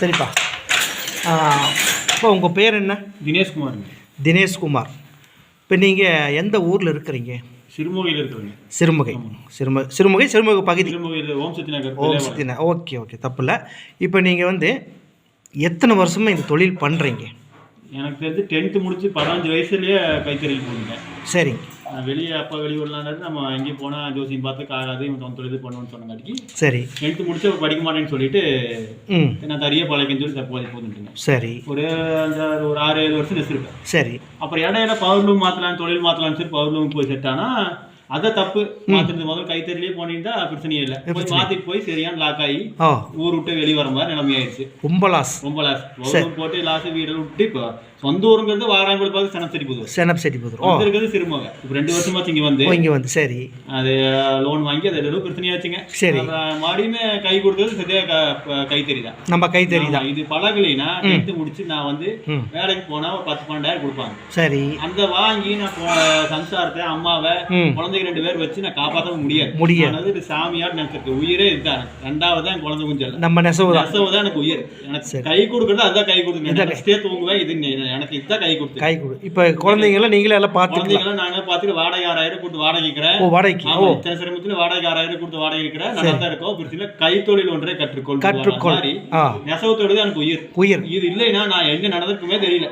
சரிப்பா. இப்போ உங்கள் பேர் என்ன? தினேஷ்குமாருங்க தினேஷ்குமார். இப்போ நீங்கள் எந்த ஊரில் இருக்கிறீங்க? சிறுமுகையில் இருக்கிறேங்க. சிறுமுகை. சிறுமுகை சிறுமுகை சிறுமுகை பகுதி. ஓம் சக்தி நகர் ஓம் சக்தினா ஓகே ஓகே தப்பு இல்லை இப்போ நீங்கள் வந்து எத்தனை வருஷமாக இந்த தொழில் பண்ணுறீங்க எனக்கு தெரிஞ்சு டென்த்து முடிச்சு பதினஞ்சு வயசுலயே கைத்தறிக்கு போனேன் சரிங்க. நான் வெளியே அப்பா வெளியூர்லாம் நம்ம எங்கேயும் போனால் ஜோசியம் பார்த்து காகாது இவன் சொந்த தொழில் பண்ணுவேன்னு சொன்னங்காட்டிக்கு சரி. டென்த்து முடிச்சு படிக்க மாட்டேன்னு சொல்லிட்டு நான் தறியே பழக்கன்னு சொல்லி தற்போதைக்கு போட்டுருங்க சரி. ஒரு அந்த ஒரு ஆறு ஏழு வருஷம் வச்சிருப்பேன் சரி. அப்புறம் இடையில பவர்லூம் மாற்றலாம் தொழில் மாற்றலாம்னு சொல்லி பவர்லூம் போய் செட் ஆனா அதை தப்பு மாத்துறது முதல்ல கைத்தறிலேயே போனீங்கன்னா பிரச்சனையே இல்லை. போய் மாத்திட்டு போய் சரியான லாக் ஆகி ஊர் விட்டு வெளியே வர மாதிரி நிலைமை ஆயிடுச்சு ரொம்ப லாஸ் ரொம்ப லாஸ் போட்டு லாஸ் வீடு விட்டு இப்போ சொந்த ஊருங்கிறது வாராமல் பார்த்து சனசரி புது செனப் செடி புதூர் ஓ வந்து இருக்கிறது சிறுமுகை. இப்போ ரெண்டு வருஷமாச்சு இங்க வந்து. இங்கே வந்து சரி. அது லோன் வாங்கி அது ஏதோ பிரச்சனையாச்சுங்க சரி. மறுபடியுமே கை கொடுத்தது சரியா க- கைத்தறி தான் நம்ம கைத்தறி தான். ஆமா, இது பழகலைன்னா டென்த்து முடிச்சு நான் வந்து வேலைக்கு போனா ஒரு பத்து பன்னெண்டாயிரம் கொடுப்பாங்க. சரி. அந்த வாங்கி நான் சம்சாரத்தை அம்மாவை ம். குழந்தைங்க ரெண்டு பேர் வச்சு நான் காப்பாற்ற முடியாது. முடியாது. இது சாமியார் நினைச்சிருக்கேன். உயிரே இதுதான். ரெண்டாவது தான் என் குழந்தை குஞ்சல் நம்ம நெசவு நெசவு தான் எனக்கு உயிர். எனக்கு. கை கொடுக்குறது அதுதான் கை கொடுக்குது நெக்ஸ்டே தூங்குவேன். இது எனக்கு இதுதான் கை கொடுத்து. கை கொடு. இப்போ குழந்தைங்களாம் நீங்களே எல்லாம் பார்த்துக்கலாம். குழந்தைங்களும் நானே பார்த்துட்டு வாடகை ஆறாயிரம் கொடுத்து வாடகை இருக்கிறேன் ஓ வாடகைக்கு? ஆமா, ஓ. இத்தனை சிரமத்துல வாடகை ஆறாயிரம் கொடுத்து வாடகை இருக்கிறேன் நல்லா தான் இருக்கும். பிரச்சனை கைத்தொழில் ஒன்றே கற்றுக்கொள். கற்றுக்கொள் மாதிரி ஆ. நெசவு தொழில் எனக்கு உயிர். உயிர். இது இல்லைன்னா நான் எங்க நடந்திருக்குமே தெரியல.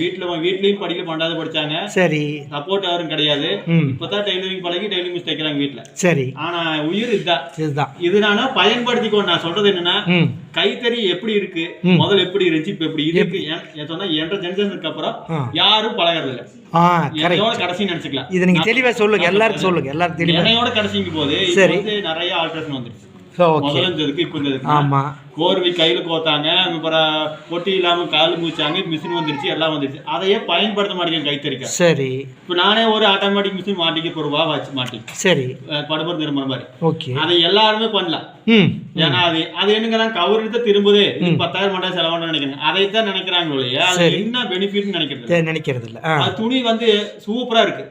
வீட்டுல வீட்லயும் படிக்கல பண்டாவது படிச்சாங்க. சரி. சப்போர்ட் யாரும் கிடையாது. இப்பதான் டெய்லரிங் பழகி டெய்லரிங் மிஸ் தைக்கிறாங்க வீட்டுல சரி. ஆனா உயிர் இதுதான் இதுதான். இது நானா பயன்படுத்திக்கோ நான் சொல்றது என்னன்னா கைத்தறி எப்படி இருக்கு. முதல்ல எப்படி இருந்துச்சு இப்ப எப்படி இருக்கு? சொன்னா என்ற ஜென்ரேஷனுக்கு அப்புறம் யாரும் பழகிறது இல்ல என்னையோட கடைசி நினைச்சுக்கலாம். இது நீங்கள் தெளிவாக சொல்லுங்க எல்லாருக்கும் சொல்லுங்க எல்லாருக்கும் தெளிவாக என்னையோட கடைசிக்கு போது நிறைய ஆல்ட்ரேஷன் வந்துருச்சு. இப்போ இருந்ததுக்கு ஆமாம் கோர்வை கையில கோத்தாங்க அப்புறம் பொட்டி இல்லாம கால் மூச்சாங்க மிஷின் வந்துருச்சு எல்லாம் வந்துருச்சு. அதையே பயன்படுத்த மாட்டேங்க கைத்தறிக்க. சரி. இப்போ நானே ஒரு ஆட்டோமேட்டிக் மிஷின் மாட்டிக்க இப்போ ரூபா வச்சு மாட்டி. சரி. படுபர் திரும்புற மாதிரி. ஓகே. அதை எல்லாருமே பண்ணலாம் ஏன்னா அது அது என்னங்கிறாங்க கவர் எடுத்து திரும்புது பத்தாயிரம் மட்டும் செலவான்னு நினைக்கிறாங்க அதைத்தான் நினைக்கிறாங்க இல்லையா அது. என்ன பெனிஃபிட் நினைக்கிறது நினைக்கிறது இல்லை. அது துணி வந்து சூப்பரா இருக்கு.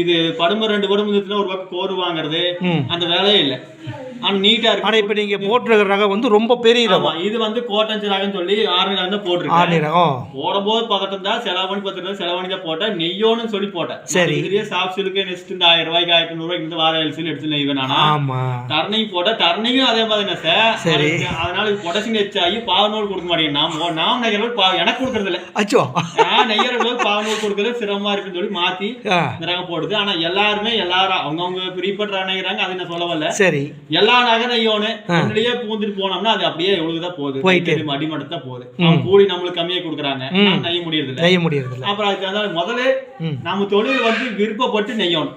இது படும ரெண்டு படும இருந்துச்சுன்னா ஒரு பக்கம் கோரு வாங்குறது அந்த வேலையே இல்லை. ஆனா நீட்டா இருக்கு. ஆனால் இப்போ நீங்கள் போட்டிருக்கிற ரகம் வந்து ரொம்ப பெரிய ரகம் இது வந்து கோட்டன் சிராகன்னு சொல்லி ஆறு தான் போட்டிருக்கு. ஆணி ரகம். போடும்போது பக்கத்துல தான் செலவு பண்ணி ரூபாய் செலவு பண்ணி தான் போட்டேன். நெய்யோன்னு சொல்லி போட்டேன். சரி. இதுலயே சாஃப்ட் சில்க்கு நெக்ஸ்ட் இந்த ஆயிரம் ரூபாய்க்கு ஆயிரத்தி நூறுபாய்க்கு இந்த வார எல்சில் எடுத்து நானா ஆமாம் டர்னிங் போட்டா டர்னிங்கும் அதே மாதிரி சார். சரி. அதனால இது பொடசிங் வச்சாகி பாவு நூல் கொடுக்க மாட்டேங்க நாம் நாம் நெய்யற பா எனக்கு கொடுக்கறது இல்ல. அச்சோ. நான் நெய்யற போது பாவு நூல் கொடுக்கறது சிரமமா இருக்குன்னு சொல்லி ஆ. இந்த ரகம் போடுது. ஆனா எல்லாருமே எல்லாரும் அவங்கவுங்க ப்ரீபெட் நினைக்கிறாங்க அது நான் சொல்ல வரல சரி. எல்லா நகை நெய்யோன்னு ஒன்றிலேயே பூந்துட்டு போனோம்னா அது அப்படியே எவ்வளவுதான் போகுது. போயிட்டே. கைத்தறி அடிமட்டம் தான் போகுது. அவங்க கூலி நம்மளுக்கு கம்மியா கொடுக்குறாங்க. நெய்ய முடியறது இல்ல செய்ய முடியறதில்ல. அப்புறம் அதுக்கு அதனால முதல்ல நம்ம தொழில் வந்து விருப்பப்பட்டு நெய்யணும்.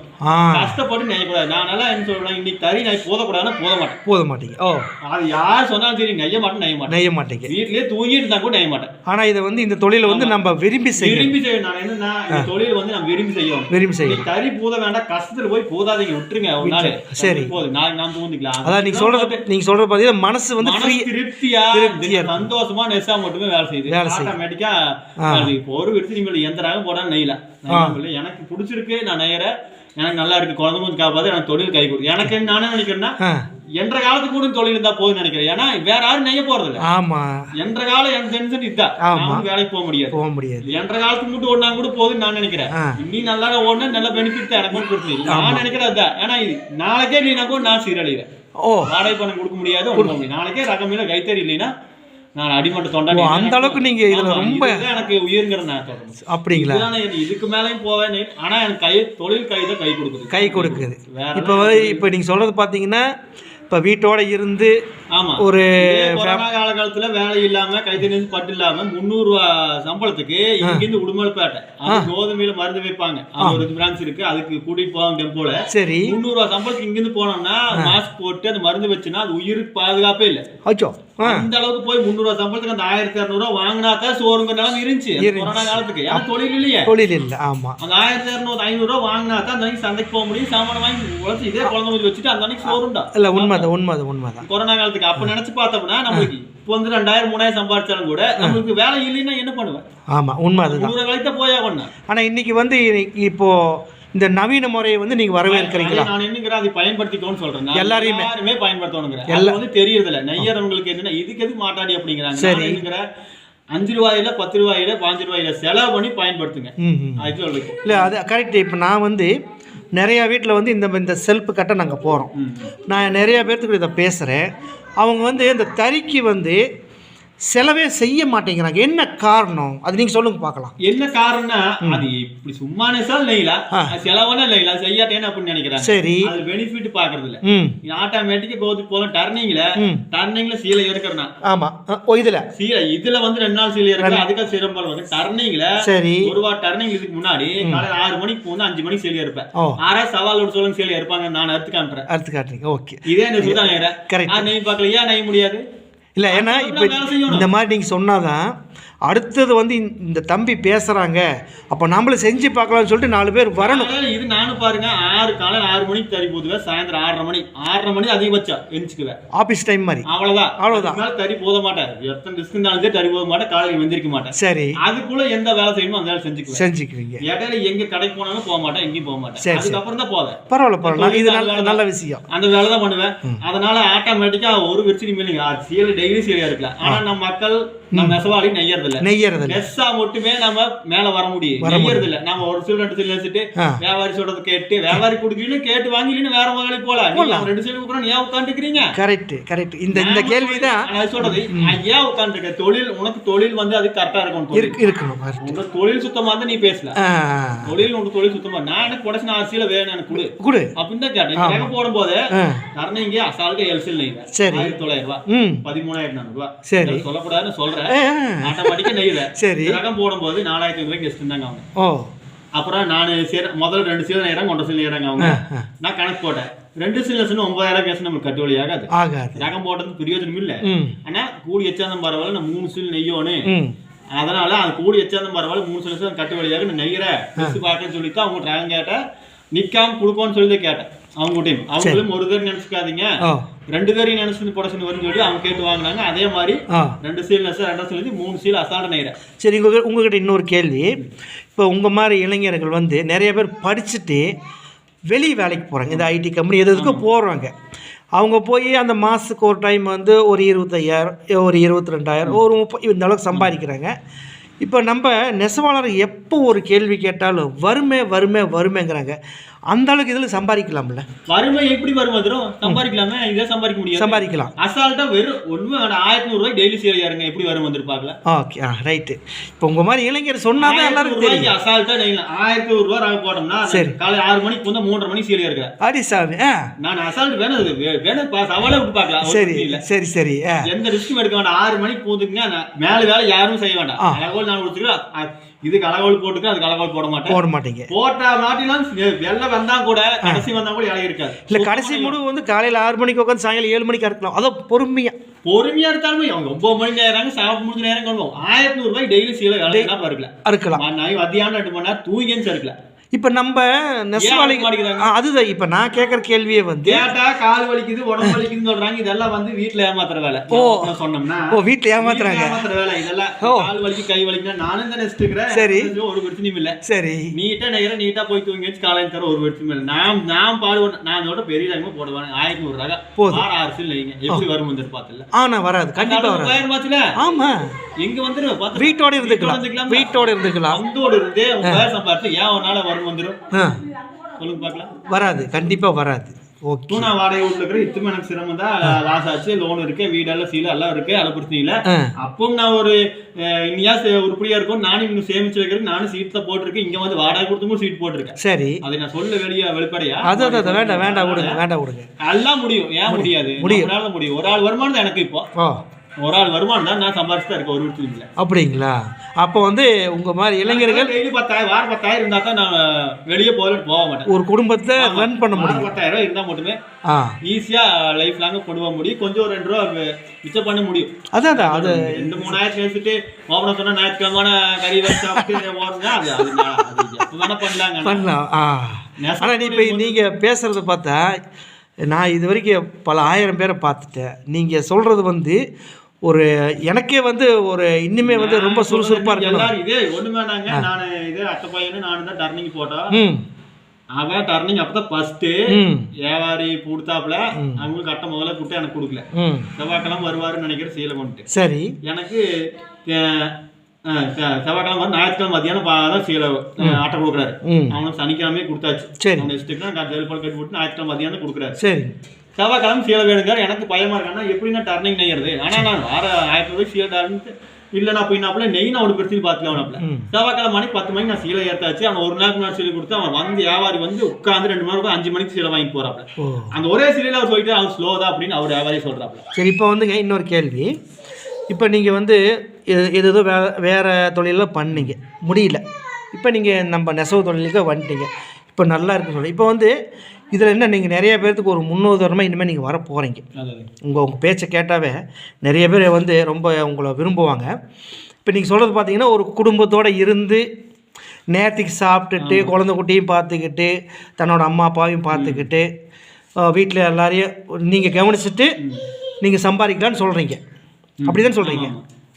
கஷ்டப்பட்டு நெய்யக்கூடாது. நான் நல்லா என்ன சொல்றேன் இன்னைக்கு தறி நெய் போதக்கூடாதுன்னா போத மாட்டேன். போத மாட்டீங்க. ஓ. அது யார் சொன்னாலும் சரி நெய்ய மாட்டேன் நெய்ய மாட்டேன். நெய்ய மாட்டீங்க. வீட்லயே தூங்கிட்டு இருந்தா கூட நெய்ய மாட்டேன். ஆனால் இதை வந்து இந்த தொழிலை வந்து நம்ம விரும்பி செய்யணும். விரும்பி செய்யணும். நான் என்னன்னா இந்த தொழில் வந்து நம்ம விரும்பி செய்யணும். விரும்பி செய்யணும். இன்னைக்கு தறி பூத வேண்டாம் கஷ்டத்துல போய் பூதாதீங்க விட்டுருங்க ஒரு நாள். சரி. போதும். நாளைக்கு நாம் தூங்கிக்கலாம் அதான் நீங்கள் சொல்கிறது நீங்கள் சொல்கிறது பார்த்தீங்கன்னா மனசு வந்து ஃப்ரீ திருப்தியா சந்தோஷமா நெசா மட்டுமே வேலை செய்யுது. வேலை செய்யுது. ஆட்டோமேட்டிக்கா இப்போ ஒரு விடுத்து நீங்கள் எந்த ரகம் போடாலும் நெய்யல. எனக்கு பிடிச்சிருக்கு நான் நெய்யறேன். எனக்கு நல்லா இருக்கு. குழந்தை மூஞ்சி காப்பாது எனக்கு தொழில் கை கொடுக்கும் எனக்கு நானே நினைக்கிறேன்னா என்ற காலத்துக்கு கூட தொழில் இருந்தா போதும்னு நினைக்கிறேன். ஏன்னா வேற யாரும் நெய்ய போறது இல்ல ஆமாம் என்ற காலம் என் டென்ஷன் ஆமா. நான் வந்து வேலைக்கு போக முடியாது. போக முடியாது. என்ற காலத்துக்கு மட்டும் ஓடினா கூட போதும்னு நான் நினைக்கிறேன். இன்னி நல்லா ஓடினா நல்ல பெனிஃபிட் தான். எனக்கு மட்டும். நான் நினைக்கிறது அதுதான் ஏன்னா நாளைக்கே இல்லைனா கூட நான் சீரழிகிறேன் ஓ. வாடகை பணம் கொடுக்க முடியாது முடியாது. நாளைக்கே ரகமில்ல கைத்தறி இல்லைன்னா நான் அடிமட்ட தொண்டை அந்த அளவுக்கு நீங்க இதுல ரொம்ப எனக்கு உயிருங்கிற நான் அப்படிங்களா? இதுக்கு மேலேயும் போவேன். ஆனா எனக்கு கை தொழில் கை தான் கை கொடுக்குது. கை கொடுக்குது? இப்போ இப்போ நீங்கள் சொல்கிறது பார்த்தீங்கன்னா இப்போ வீட்டோட இருந்து ஒரு காலகாலத்துல வேலை இல்லாம கைத்தறி பட்டு இல்லாம முந்நூறு சம்பளத்துக்கு இங்கிருந்து உடுமலைப்பேட்டை. கோதுமையில மருந்து வைப்பாங்க. ஒரு பிரான்ச் இருக்கு. அதுக்கு கூட்டிட்டு போவாங்க டெம்போல சரி. முந்நூறு சம்பளத்துக்கு இங்கிருந்து போனோம்னா மாஸ்க் போட்டு அந்த மருந்து வச்சுன்னா அது உயிருக்கு பாதுகாப்பே இல்லை. அந்த அளவுக்கு போய் முந்நூறு ரூபா சம்பளத்துக்கு அந்த ஆயிரத்தி இரநூறுவா வாங்கினா தான் சோறுங்க நிலம் இருந்துச்சு. கொரோனா காலத்துக்கு. ஏன்னா தொழில் இல்லையே. தொழில் இல்லை ஆமாம் அந்த ஆயிரத்தி இரநூறு ஐநூறு ரூபா வாங்கினா தான் அந்த அன்னைக்கு சந்தைக்கு போக முடியும். சாமான வாங்கி உழைச்சி இதே குழந்தை மூஞ்சி வச்சுட்டு அந்த அன்னைக்கு சோறுண்டா இல்லை உண்மைதான் உண்மைதான் உண்மைதான். கொரோனா காலத்துக்கு. அப்ப நினைச்சு பார்த்தோம்னா நம்மளுக்கு இப்போ வந்து ரெண்டாயிரம் மூணாயிரம் சம்பாதிச்சாலும் கூட நம்மளுக்கு வேலை இல்லைன்னா என்ன பண்ணுவேன்? ஆமாம் உண்மை அதுதான் போயா பண்ண ஆனால் இன்னைக்கு வந்து இப்போ இந்த நவீன முறையை வந்து நீங்கள் வரவேற்கிறீங்களா? நான் என்னங்கிறேன் அதை பயன்படுத்திக்கோன்னு சொல்றேன். நான் எல்லாரையுமே. எல்லாருமே பயன்படுத்தணுங்கிற அது வந்து தெரியறதில்ல. நெய்யறவங்களுக்கு என்னன்னா இதுக்கு எது மாட்டாடி அப்படிங்கிறாங்க. சரி. என்னங்கிற அஞ்சு ரூபாயில பத்து ரூபாயில பாஞ்சு ரூபாயில செலவு பண்ணி பயன்படுத்துங்க. இல்லை அது கரெக்டு இப்போ நான் வந்து நிறையா வீட்டில் வந்து இந்த இந்த செல்ஃப் கட்ட நாங்கள் போகிறோம். நான் நிறையா பேர்த்துக்கு இதை பேசுகிறேன் அவங்க வந்து இந்த தறிக்கு வந்து செலவே செய்ய மாட்டேங்கிறாங்க. என்ன காரணம்? அது நீங்கள் சொல்லுங்க பார்க்கலாம். என்ன காரணம்னா அது இப்படி சும்மா நெய்யலாம் ஆ. செலவான நெய்யலாம் செய்யாட்டேன்னு அப்படின்னு நினைக்கிறேன் சரி. அது பெனிஃபிட் பாக்குறது இல்ல ஆட்டோமேட்டிக்கா கோத்து போதும் டர்னிங்ல டர்னிங்ல சீலை எடுக்கிறனா ஆமாம் ஓ இதில். சீலை இதுல வந்து ரெண்டு நாள் சீலை இருக்கு அதுக்காக சிரமம் வந்து டர்னிங்ல சரி. ஒரு வார டர்னிங் இதுக்கு முன்னாடி காலையில ஆறு மணிக்கு போந்து அஞ்சு மணிக்கு சீலை இருப்பேன் ஆறா சவாலோட சொல்லுங்க சீலை இருப்பாங்க நான் அறுத்து காட்டுறேன் அறுத்து காட்டுறீங்க. ஓகே. இதே என்ன சுதாங்க கரெக்ட் நெய் பார்க்கல? ஏன் நெய் முடியாது? இல்லை ஏன்னா இப்போ இந்த மாதிரி நீங்கள் சொன்னாதான் அடுத்தது வந்து இந்த- தம்பி பேசுகிறாங்க அப்போ நம்மளும் செஞ்சு பார்க்கலாம்னு சொல்லிட்டு நாலு பேர் வரணும். இது நானும் பாருங்க ஆறு காலையில ஆறு மணிக்கு தறி போதுவேன் சாயந்தரம் ஆறரை மணி. ஆறரை மணி அதிகபட்சம் எந்திரிச்சுக்குவேன் ஆஃபீஸ் டைம் மாதிரி. அதுக்கு மேல தறி போத மாட்டேன். எத்தனை ரிஸ்க் இருந்தாலும் தறி போத மாட்டேன். காலையில வெந்திருக்க மாட்டேன். சரி. அதுக்குள்ள எந்த வேலை செய்யணுமோ அந்த வேலை செஞ்சுக்குவேன். செஞ்சுக்குவீங்க. இடையில எங்க கடைக்கு போனாலும் போக மாட்டேன் எங்கேயும் போக மாட்டேன். சரி. அதுக்கப்புறம் தான் போவேன். பரவாயில்ல பரவாயில்ல. இது நல்ல நல்ல விஷயம். அந்த வேலை தான் பண்ணுவேன். அதனால ஆட்டோமேட்டிக்கா ஒரு விரிச்சு இல்லைங்க. சீலை டெய்லி சீலையா இருக்கலாம் ஆனா நம்ம மக்கள் நம்ம நெசவாளி நெய்யறது இல்ல நெய்யறதில்ல. நெஸ்ஸா மட்டுமே நம்ம மேல வர முடியும். நெய்யறது இல்ல நம்ம ஒரு சில ரெண்டு சில வச்சுட்டு வியாபாரி சொல்றது கேட்டு வியாபாரி கொடுக்கலன்னு கேட்டு வாங்கலன்னு வேற முதலாளி போல நீங்க ரெண்டு சைடு கொடுக்குறோம் ஏன் உட்காந்துக்கிறீங்க கரெக்ட் கரெக்ட். இந்த இந்த கேள்வி தான். நான் சொல்றது ஏன் உட்காந்துருக்க தொழில் உனக்கு தொழில் வந்து அது கரெக்டா இருக்கும் இருக்கணும். உங்க தொழில் சுத்தமா இருந்தா நீ பேசல தொழில் உங்க தொழில் சுத்தமா நான் எனக்கு குடச்சின அரிசியில வேணும் எனக்கு கொடு. கொடு. அப்படின்னு தான் கேட்டேன். போடும் போது ஆ. கரணைங்க அசால்ட்டு எல்சில் சரி. ஆயிரத்தி தொள்ளாயிரம் ரூபாய். பதிமூணாயிரம் ரூபாய். சரி. சொல்லக்கூடாதுன்னு சொல்றேன். நெய்வேன் சரி. ரகம் போடும்போது நாலாயிரத்தி ரூபாய்க்கு கெஸ்ட் இருந்தாங்க அவங்க. ஓ. அப்புறம் நான் சேர முதல் ரெண்டு சீலை நேரம் ஒன்றரை சீலை நேரங்க அவங்க. நான் கணக்கு போட்டேன். ரெண்டு சீலஸ்னு ஒன்பதாயிரம் கேஸ் நம்மளுக்கு கட்டுவழி ஆகாது. ஆகாது. ரகம் போட்டது பிரயோஜனம் இல்ல. ஆனா கூடி எச்சாந்தம் பரவாயில்ல நான் மூணு சீல் நெய்யோன்னு. அதனால அது கூடி எச்சாந்தம் பரவாயில்ல மூணு சீல கட்டு வழியாக நான் நெய்யறேன் மிஸ் பார்க்கன்னு சொல்லிட்டு அவங்க ரகம் கேட்டேன் நிக்காம கொடுப்போம்னு சொல்லி கேட்டேன். அவங்க டீம் அவங்களும் ஒரு பேர் நினைச்சுக்காதீங்க. ரெண்டு பேரையும் நினைச்சு புடச்சுன்னு வரும்னு சொல்லி அவங்க கேட்டு வாங்கினாங்க. அதே மாதிரி ரெண்டு சீல் நெச ரெண்டாம் சீல் மூணு சீல் அசால்ட்ட நெய்கிறேன் சரி உங்க உங்ககிட்ட இன்னொரு கேள்வி. இப்போ உங்கள் மாதிரி இளைஞர்கள் வந்து நிறைய பேர் படிச்சுட்டு வெளி வேலைக்கு போகிறாங்க இந்த ஐடி கம்பெனி எது எதுக்கோ போகிறாங்க அவங்க போய் அந்த மாதத்துக்கு ஒரு டைம் வந்து ஒரு இருபத்தையாயிரம் ஒரு இருபத்தி ரெண்டாயிரம் ஒரு முப்பது இந்த அளவுக்கு சம்பாதிக்கிறாங்க. இப்போ நம்ம நெசவாளர் எப்போ ஒரு கேள்வி கேட்டாலும் வறுமை வறுமை வறுமைங்கிறாங்க அந்த அளவுக்கு இதில் சம்பாதிக்கலாம்ல. வறுமை எப்படி வரும் வந்துடும் சம்பாதிக்கலாமே இதே சம்பாதிக்க முடியாது. சம்பாதிக்கலாம். அசால்ட்டா வெறும் வேண்டாம் ஆயிரத்தி நூறு ரூபாய் டெய்லி சேல் யாருங்க எப்படி வரும் வந்துருப்பாங்களா ஓகே ஆ ரைட்டு இப்போ உங்கள் மாதிரி இளைஞர் சொன்னால் தான் எல்லாருக்கும் தெரியும். அசால்ட்டா நெய்யலாம் ஆயிரத்தி ரூபாய் ரகம் போட்டோம்னா சரி. காலை ஆறு மணிக்கு வந்து மூன்றரை மணிக்கு சீல் இருக்கிறேன் அடி சாமி ஆ. நான் அசால்ட் வேணும் அது வேணும் பா- சவாலே விட்டு பார்க்கலாம். ஒரு சரி சரி சரி எந்த ரிஸ்க்கும் எடுக்க வேண்டாம். ஆறு மணிக்கு போதுங்க மேல வேலை யாரும் செய்ய வேண்டாம். அழகோல் நான் கொடுத்துக்கிறேன் அ- இதுக்கு அழகோல் போட்டுக்கிறேன் அதுக்கு அழகோல் போட மாட்டேன். போட மாட்டீங்க. போட்டா மாட்டிலாம் வெள்ளம் வந்தா கூட கடைசி வந்தா கூட இலை இருக்காது. இல்லை கடைசி முடிவு வந்து காலையில் ஆறு மணிக்கு உட்காந்து சாயங்காலம் ஏழு மணிக்கு அறுக்கலாம். அதோ பொறுமையாக பொறுமையா இருந்தாலுமே அவங்க ஒன்பது மணி நேரம் சாப்பிட்டு முடிஞ்ச நேரம் கொண்டு போவோம் ஆயிரத்தி நூறு ரூபாய் டெய்லி சீலை வேலை பார்க்கல அறுக்கலாம். மதியானம் ரெண்டு மணி நேரம் தூங்கின்னு சறுக்கல. இப்போ நம்ம நெசவாளி அதுதான். இப்போ நான் கேட்குற கேள்வியே வந்து கேட்டா கால் வலிக்குது உடம்பு வலிக்குதுன்னு சொல்றாங்க. இதெல்லாம் வந்து வீட்டுல ஏமாத்துற வேலை. ஓ. சொன்னோம்னா ஓ வீட்டில் ஏமாத்துறாங்க. ஏமாத்துற வேலை. இதெல்லாம் ஓ. கால் வலிக்கு கை வலிக்குன்னா நானும் தான் நெஸ்ட் இருக்கிறேன். சரி. ஒரு பிரச்சனையும் இல்ல. சரி. நீட்டா நெகிற நீட்டா போய் தூங்கி வச்சு காலையில் தர ஒரு பிரச்சனையும் இல்லை. நான் நான் பாடுவேன் நான் அதோட பெரிய ரகமா போடுவேன். ஆயிரத்தி நூறு ரகம் போதும். ஆறு ஆறு சில் எப்படி வரும் வந்து பாத்துல ஆனா வராது. கண்டிப்பாக வராது. பயிர் பாத்துல ஆமாம் எங்க வந்துரும் பாத்து வீட்டோட இருந்துக்கலாம். வீட்டோட இருந்துக்கலாம். வந்தோடு இருந்தே சம்பாதிச்சு ஏன் ஒரு நாள் வரும் வந்துரும்? ஆ. சொல்லுங்க பார்க்கலாம். வராது கண்டிப்பாக வராது. ஓகே. தூணா வாடகை வீட்டுல இருக்கிற இத்துமே எனக்கு சிரமம் தான். லாஸ் ஆச்சு லோன் இருக்கு வீடெல்லாம் சீல எல்லாம் இருக்கு அது பிரச்சனை இல்ல. ஆ. அப்பவும் நான் ஒரு இனியா உருப்படியா இருக்கும் நானும் இன்னும் சேமிச்சு வைக்கிறேன் நானும் சீட்ல போட்டிருக்கேன். இங்க வந்து வாடகை கொடுத்தும் சீட் போட்டிருக்கேன். சரி. அதை நான் சொல்ல வெளிய வெளிப்படையா. அது வேண்டாம் வேண்டாம் விடுங்க வேண்டாம் விடுங்க. எல்லாம் முடியும். ஏன் முடியாது? முடியும். ஒரு ஆள் வருமானம் எனக்கு இப்போ. ஒரு ஆள் வருமானம் தான் நான் சம்பாதிச்சு தான் இருக்கேன் ஒரு இல்ல. அப்படிங்களா? அப்போ வந்து உங்கள் மாதிரி இளைஞர்கள் டெய்லி பத்தாயிரம் வாரம் பத்தாயிரம் இருந்தா தான் நான் வெளியே போக போக மாட்டேன். ஒரு குடும்பத்தை ரன் பண்ண முடியும். பத்தாயிரம் ரூபாய் இருந்தா மட்டுமே ஆ. ஈஸியா லைஃப் லாங்க கொண்டு முடியும். கொஞ்சம் ஒரு ரெண்டு ரூபா மிச்சம் பண்ண முடியும். அதான் அதான் அது ரெண்டு மூணாயிரத்தி வச்சுட்டு ஓப்பன சொன்னா ஞாயிற்றுக்கிழமான கறி வச்சு சாப்பிட்டு ஓடுங்க அது அது வேணா பண்ணலாங்க. பண்ணலாம். ஆ. ஆனால் இப்போ நீங்கள் பேசுகிறத பார்த்தா நான் இது வரைக்கும் பல ஆயிரம் பேரை பார்த்துட்டேன். நீங்கள் சொல்கிறது வந்து ஒரு எனக்கே வந்து ஒரு இன்னுமே வந்து ரொம்ப சுறுசுறுப்பாக இருக்கணும். இதே ஒண்ணு வேணாங்க நான் இதே அத்தை பையனு நானும் தான் டர்னிங் போட்டோம். அவன் டர்னிங் அப்பதான் ஃபர்ஸ்ட் வியாபாரி கொடுத்தாப்புல அவங்களுக்கு கட்ட முதல்ல கொடுத்து எனக்கு கொடுக்கல. செவ்வாய்க்கிழமை வருவாருன்னு நினைக்கிற சீலை கொண்டு சரி. எனக்கு செவ்வாய்க்கிழமை வந்து ஞாயிற்றுக்கிழமை மத்தியானம் தான் சீலை ஆட்டை கொடுக்குறாரு. ம். அவனுக்கு சனிக்கிழமையே கொடுத்தாச்சு. சரி. இஷ்டத்துக்கு நான் கட்டி விட்டு ஞாயிற்றுக்கிழமை மத்தியானம் கொடுக்குறாரு. சரி. செவ்வாய்க்கிழமை சீலை வேணுங்க எனக்கு பயமா இருக்கானா எப்படி நான் டர்னிங் நெய்யறது? ஆனா நான் வார ஆயிரத்தி ரூபாய் சீலை டர்னிங் இல்லைனா போயினாப்புல நெய் நான் ஒரு பிரச்சனை பார்த்துக்கலாம்னாப்புல ம். செவ்வாய்க்கிழமை மணி பத்து மணிக்கு நான் சீலை ஏத்தாச்சு. அவன் ஒரு நாளுக்கு முன்னாடி சீலை கொடுத்து அவன் வந்து வியாபாரி வந்து உட்காந்து ரெண்டு மணி நேரம் அஞ்சு மணிக்கு சீலை வாங்கி போறாப்ல அந்த ஒரே சீலையில அவர் சொல்லிட்டு அவன் ஸ்லோ தான் அப்படின்னு அவர் வியாபாரி சொல்றாப்ல சரி இப்போ வந்துங்க இன்னொரு கேள்வி. இப்போ நீங்கள் வந்து இது இது ஏதோ வே வேறு தொழிலில் பண்ணீங்க. முடியல. இப்போ நீங்கள் நம்ம நெசவு தொழிலுக்கு வந்துட்டீங்க. இப்போ நல்லா இருக்குன்னு சொல்லி. இப்போ வந்து இதில் என்ன நீங்கள் நிறைய பேர்த்துக்கு ஒரு முன்னுதாரணமாக இனிமேல் நீங்கள் வர போகிறீங்க உங்கள் உங்கள் பேச்சை கேட்டாவே நிறைய பேர் வந்து ரொம்ப உங்களை விரும்புவாங்க. இப்போ நீங்கள் சொல்கிறது பார்த்தீங்கன்னா ஒரு குடும்பத்தோடு இருந்து நேரத்துக்கு சாப்பிட்டுட்டு குழந்தை குட்டியும் பார்த்துக்கிட்டு தன்னோட அம்மா அப்பாவையும் பார்த்துக்கிட்டு வீட்டில் எல்லாரையும் நீங்கள் கவனிச்சுட்டு நீங்கள் சம்பாதிக்கலான்னு சொல்கிறீங்க. அப்படி தான் சொல்கிறீங்க.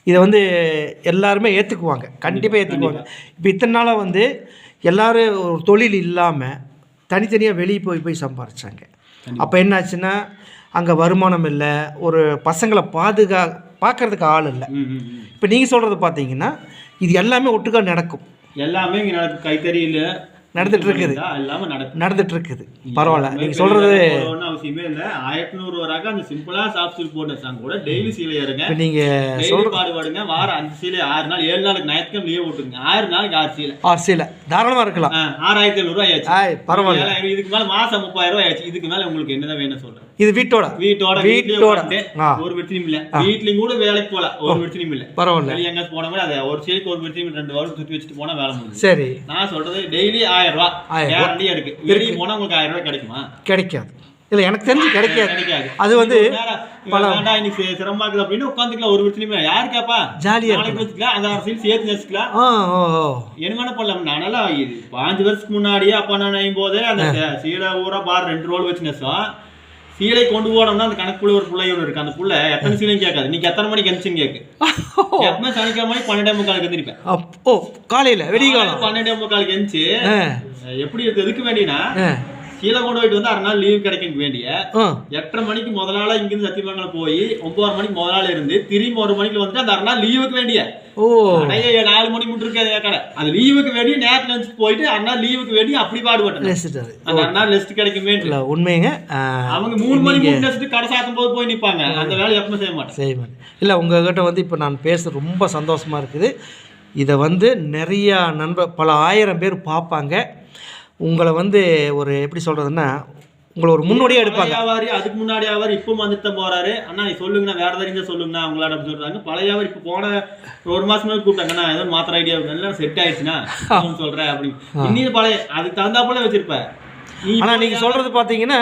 இதை வந்து எல்லாருமே ஏற்றுக்குவாங்க. கண்டிப்பாக ஏற்றுக்குவாங்க. இப்போ இத்தனை நாளாக வந்து எல்லோரும் ஒரு தொழில் இல்லாமல் தனித்தனியாக வெளியே போய் போய் சம்பாரிச்சாங்க. அப்போ என்னாச்சுன்னா அங்கே வருமானம் இல்லை ஒரு பசங்களை பாதுகா பார்க்கறதுக்கு ஆள் இல்லை. இப்போ நீங்கள் சொல்கிறது பார்த்தீங்கன்னா இது எல்லாமே ஒட்டுக்கா நடக்கும். எல்லாமே இங்க நடக்கு கைத்தறியில நடந்துட்டு இருக்குது நடந்துட்டு இருக்குது பரவாயில்ல. நீங்கள் சொல்கிறது ஒன்றும் அவசியமே இல்லை. ஆயிரத்தி நூறு ரூபாய்க்கு அந்த சிம்பிளா சில்க் போட்ட சாங் கூட டெய்லி சீலை ஏறுங்க. இப்போ நீங்கள் டெய்லி பாடுபாடுங்க. வாரம் அஞ்சு சீலை ஆறு நாள் ஏழு நாளுக்கு ஞாயிற்றுக்கிழமை லீவ் விட்டுருங்க. ஆறு நாளைக்கு ஆறு சீலை ஆர்சியில் தாராளமாக இருக்கலாம். ஆ, ஆறாயிரத்தி எழுநூறு ரூபாய் ஆச்சு ஆய் பரவாயில்ல. இதுக்கு மேல மாசம் முப்பதாயிரம் ரூபாய் ஆச்சு இதுக்கு மேல உங்களுக்கு என்னதான் வேணும் சொல்றேன். இது வீட்டோட. வீட்டோட வீட்டோட. ஒரு பிரச்சனையும் இல்ல. வீட்லயும் கூட வேலைக்கு போல. ஒரு பிரச்சனையும் இல்ல. பரவாயில்ல. எங்க போன கூட அதை ஒரு சீலைக்கு ஒரு பிரச்சனையும் ரெண்டு வாரம் சுத்தி வச்சுட்டு போனா வேலை முடிஞ்சு சரி. நான் சொல்றது டெய்லி ஆயிரம் ஆயிரம் கேரண்டியா இருக்கு வெளியே போனா உங்களுக்கு ஆயிரம் ரூபாய் கிடைக்குமா? கிடைக்காது. இல்லை எனக்கு தெரிஞ்சு கிடைக்காது. அது வந்து இவன் வேண்டாம் இன்னைக்கு சிரமமா இருக்குது அப்படின்னு உட்காந்துக்கலாம் ஒரு பிரச்சனையுமே. யாரு கேப்பா? ஜாலியாக நாளைக்கு வச்சுக்கலாம் அந்த அரசியல் சேர்த்து வச்சுக்கலாம் என்ன பண்ணலாம்? இது பாஞ்சு வருஷத்துக்கு முன்னாடியே அப்பா நான் நையும் போதே அந்த சீலை ஊரா பார் ரெண்டு ரோல் வச்சு நெசம். சீலை கொண்டு போனோம்னா அந்த கணக்குள்ள ஒரு பிள்ளை ஒன்று இருக்கு. அந்த புள்ள எத்தனை சீலையும் கேட்காது. நீங்க எத்தனை மணிக்கு எந்திரிச்சுன்னு கேக்கு. எப்பவுமே சனிக்கிழமை பன்னெண்டே முக்காலுக்கு எந்திரிப்பேன். அப்- ஓ காலையில் வெடிகாலம் பன்னெண்டே முக்காலுக்கு எந்திரிச்சு ஆ. எப்படி எதுக்கு வேண்டினா போயிட்டு வந்து அரை நாள் லீவ் கிடைக்கும் வேண்டிய. எட்டரை மணிக்கு முதல் நாளா இங்கிருந்து சத்தியமங்கலம் போய் ஒன்பது மணிக்கு முதல் நாள் இருந்து திரும்பி ஒரு மணிக்கு வந்துட்டு அந்த அரை நாள் லீவுக்கு வேண்டிய. ஓ. நாலு மணி மட்டும் இருக்க கடை. அது லீவுக்கு வேண்டி நேரத்துல இருந்து போயிட்டு நாள் லீவுக்கு வேண்டி அப்படி பாடுபட்டேன். அந்த நாள் ரெஸ்ட் கிடைக்குமே இல்லை உண்மைங்க. அவங்க மூணு மணி மூணு ரெஸ்ட் கடை சாத்தும் போது போய் நிப்பாங்க. அந்த வேலை எப்பவுமே செய்ய மாட்டேன். சரி மேடம் இல்லை உங்ககிட்ட வந்து இப்போ நான் பேச ரொம்ப சந்தோஷமாக இருக்குது. இதை வந்து நிறையா நண்பர் பல ஆயிரம் பேர் பார்ப்பாங்க. உங்களை வந்து ஒரு எப்படி சொல்கிறதுன்னா உங்களை ஒரு முன்னோடியாக எடுப்பாங்க. வியாபாரி அதுக்கு முன்னாடி வியாபாரி இப்போ வந்துட்டு தான் போறாரு. அண்ணா சொல்லுங்கண்ணா வேற இருந்தா சொல்லுங்கண்ணா உங்களாட அப்படி சொல்றாங்க. பழைய வியாபாரி இப்போ போன ஒரு மாசம் கூப்பிட்டாங்கண்ணா ஏதோ மாத்திர ஐடியா எல்லாம் செட் ஆயிடுச்சுன்னா நான் சொல்றேன் அப்படி இன்னும் பழைய அதுக்கு தகுந்தாப்புல வச்சிருப்ப. நீ ஆனால் நீங்கள் சொல்கிறது பார்த்தீங்கன்னா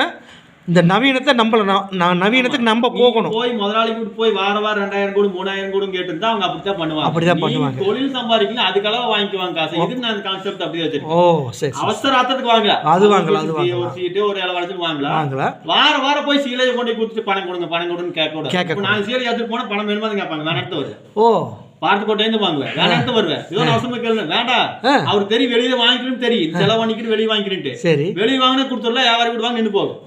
இந்த நவீனத்தை நம்மள நான் நவீனத்துக்கு நம்ம போகணும். போய் முதலாளி கூட்டு போய் வார வாரம் ரெண்டாயிரம் கூட மூணாயிரம் கூட கேட்டு அவங்க அப்படித்தான் பண்ணுவாங்க. அப்படிதான் பண்ணுவாங்க. தொழில் சம்பாதிக்கலாம் அதுக்கெல்லாம் வாங்கிக்குவாங்க காசு. இதுக்கு நான் கான்செப்ட் அப்படியே வச்சிருக்கேன்? ஓ சரி சரி அவசர ஆத்தத்துக்கு வாங்கலாம் அது வாங்கலாம், அது வாங்கலாம். ஒரு சீட்டு ஒரு இலை வளர்த்து வாங்கலாம் வாங்கலாம் வார வாரம் போய் சீலையை கொண்டு கொடுத்துட்டு பணம் கொடுங்க பணம் கொடுன்னு கேட்க கேட்க நான் சீலை எடுத்துட்டு போனா பணம் வேணுமா கேட்பாங்க. வேணாட்டு வருவேன். ஓ. பார்த்து கோட்டையிருந்து வாங்குவேன். வேணாட்டு வருவேன். ஏதோ ஒரு அவசரமா கேளுங்க. வேண்டாம் ஆ. அவர் தெரியும் வெளியே வாங்கிக்கணும்னு தெரியும் செலவு வாங்கிக்கிட்டு வெளியே வாங்கிக்கிட்டு சரி. வெளியே வாங்கினா கொடுத்துடலாம். வியாபாரி கொடுவாங்க நின்று போகும்.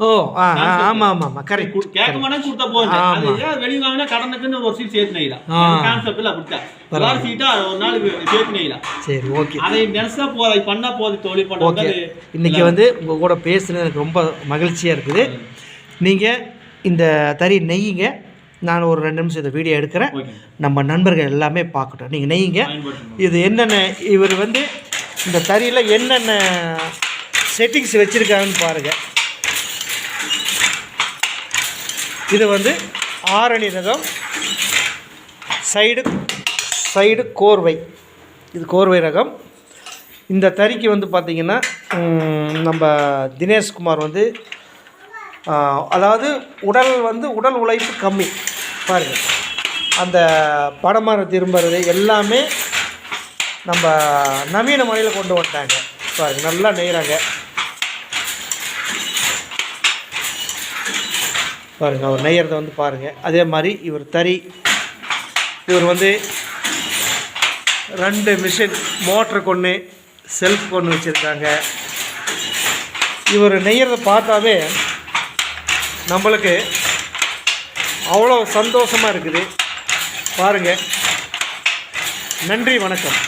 ஓ ஆ ஆ, ஆமாம் ஆமாம் ஆமாம் கரெக்ட் கு- கேட்க மாட்டேன் கொடுத்தா போகுது அது ஏன் வெளியே வாங்கினா கடனுக்குன்னு ஒரு சீட் சேர்த்து நெய்யலாம். ஆ. கான்செப்ட்ல அப்படித்தான். ஒரு சீட்டா ஒரு நாள் சேர்த்து நெய்யலாம். சரி ஓகே. அதை நினைச்சா போதும் பண்ணா போதும் தொழில் பண்ணுவாங்க ஓகே. இன்றைக்கி வந்து உங்கள் கூட பேசுனது எனக்கு ரொம்ப மகிழ்ச்சியாக இருக்குது. நீங்கள் இந்த தறி நெய்யுங்க. நான் ஒரு ரெண்டு நிமிஷம் இந்த வீடியோ எடுக்கிறேன். நம்ம நண்பர்கள் எல்லாமே பார்க்கட்டும். நீங்கள் நெய்யுங்க. இது என்னென்ன இவர் வந்து இந்த தறியில் என்னென்ன செட்டிங்ஸ் வச்சுருக்காங்கன்னு பாருங்கள் இது வந்து ஆரணி ரகம் சைடு சைடு கோர்வை. இது கோர்வை ரகம். இந்த தறிக்கு வந்து பார்த்திங்கன்னா நம்ம தினேஷ்குமார் வந்து அதாவது உடல் வந்து உடல் உழைப்பு கம்மி. பாருங்கள் அந்த படமரம் திரும்புறது எல்லாமே நம்ம நவீன முறையில் கொண்டு வந்துட்டாங்க. பாருங்க நல்லா நெய்கிறாங்க பாருங்கள் அவர் நெய்யறதை வந்து பாருங்கள் அதே மாதிரி இவர் தறி இவர் வந்து ரெண்டு மிஷின் மோட்ரு கொண்டு செல்ஃப் கொண்டு வச்சுருக்காங்க. இவர் நெய்யறதை பார்த்தாவே நம்மளுக்கு அவ்வளோ சந்தோஷமாக இருக்குது. பாருங்கள் நன்றி வணக்கம்.